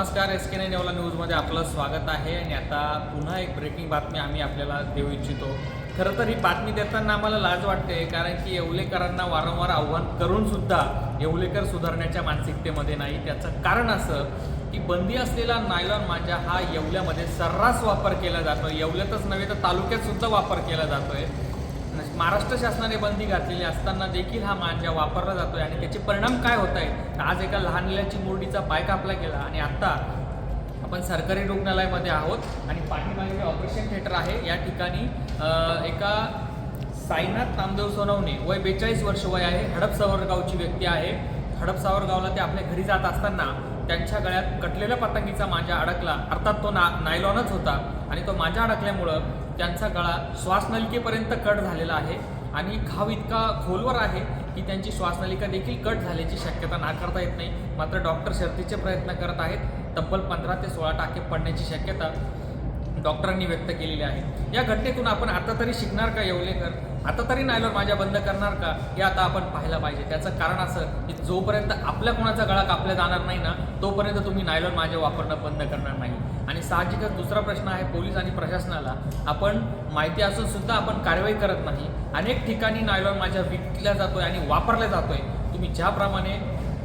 नमस्कार एस के ने जेवला न्यूजमध्ये आपलं स्वागत आहे. आणि आता पुन्हा एक ब्रेकिंग बातमी आम्ही आपल्याला देऊ इच्छितो. खरं तर ही बातमी देताना आम्हाला लाज वाटते कारण की येवलेकरांना वारंवार आव्हान करून सुद्धा येवलेकर सुधारण्याच्या मानसिकतेमध्ये नाही. त्याचं कारण असं की बंदी असलेला नायलॉन मांजा हा येवल्यामध्ये सर्रास वापर केला जातो येवल्यातच नव्हे तर तालुक्यात सुद्धा वापर केला जातोय. म्हणजे महाराष्ट्र शासनाने बंदी घातलेली असताना देखील हा मांजा वापरला जातोय आणि त्याचे परिणाम काय होत आहेत? आज एका लहान मुलाची मुरडीचा पाय कापला गेला आणि आता आपण सरकारी रुग्णालयामध्ये आहोत आणि पाठीमागे जे ऑपरेशन थिएटर आहे. या ठिकाणी एका साईनाथ नामदेव सोनवणे वय बेचाळीस वर्ष वय आहे हडपसावर गावची व्यक्ती आहे. हडपसावर गावला ते आपल्या घरी जात असताना त्यांच्या गळ्यात कटलेल्या पतंगीचा माझ्या अडकला. अर्थात तो ना नायलॉनच होता आणि तो माझ्या अडकल्यामुळं त्यांचा गळा श्वासनलिकेपर्यंत कट झालेला आहे आणि घाव इतका खोलवर आहे की त्यांची श्वासनलिका देखील कट झाल्याची शक्यता नाकारता येत नाही. मात्र डॉक्टर शर्तीचे प्रयत्न करत आहेत. तब्बल पंधरा ते सोळा टाके पडण्याची शक्यता डॉक्टरांनी व्यक्त केलेली आहे या घटनेतून आपण आता तरी शिकणार का येवलेकर? आता तरी नायलॉन माझ्या बंद करणार का? हे आता आपण पाहायला पाहिजे. त्याचं कारण असं की जोपर्यंत आपल्या कोणाचा गळा कापला जाणार नाही ना तोपर्यंत तुम्ही नायलॉन माझे वापरणं बंद करणार नाही. आणि साहजिकच दुसरा प्रश्न आहे पोलीस आणि प्रशासनाला. आपण माहिती असून सुद्धा आपण कारवाई करत नाही. अनेक ठिकाणी नायलॉन माझ्या विकल्या जातोय आणि वापरल्या जातोय. तुम्ही ज्याप्रमाणे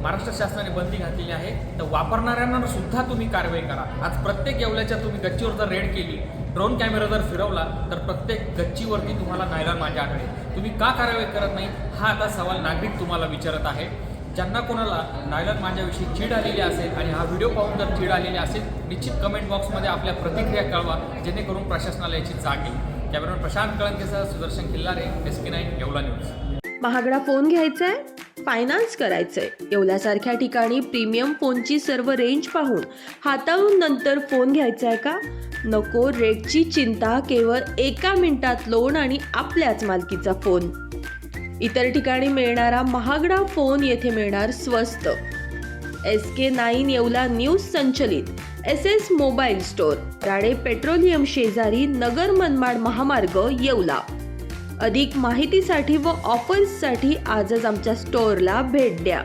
महाराष्ट्र शासनाने बंदी घातलेली आहे तर वापरणाऱ्यांना सुद्धा तुम्ही कारवाई करा. आज प्रत्येक येवल्याच्या तुम्ही गच्चीवर जर रेड केली ड्रोन कॅमेरा जर फिरवला तर प्रत्येक गच्चीवरती तुम्हाला नायलॉन माझ्या आढळेल तुम्ही का कारवाई करत नाही? हा आता सवाल नागरिक तुम्हाला विचारत आहे. ज्यांना कोणाला नायलॉन माझ्याविषयी चीड आलेली असेल आणि हा व्हिडिओ पाहून जर चीड आलेली असेल निश्चित कमेंट बॉक्समध्ये आपल्या प्रतिक्रिया कळवा जेणेकरून प्रशासनाला याची जाग येईल. Cameraman Prashant कळंकेसह Sudarshan Khillare S K nine Yeola news. महागडा फोन घ्यायचाय? फायनान्स करायचंय. येवल्यासारख्या ठिकाणी प्रीमियम फोनची सर्व रेंज पाहून हाताळून नंतर फोन घ्यायचाय का? नको रेटची चिंता केवळ एका मिनिटात लोन आणि आपल्याच मालकीचा फोन इतर ठिकाणी मिळणारा महागडा फोन येथे मिळणार स्वस्त. S K nine Yeola news संचलित. S S mobile store Rane petroleum शेजारी नगर मनमाड महामार्ग येवला. अधिक माहितीसाठी व ऑफर्ससाठी आजच आमच्या स्टोअरला भेट द्या.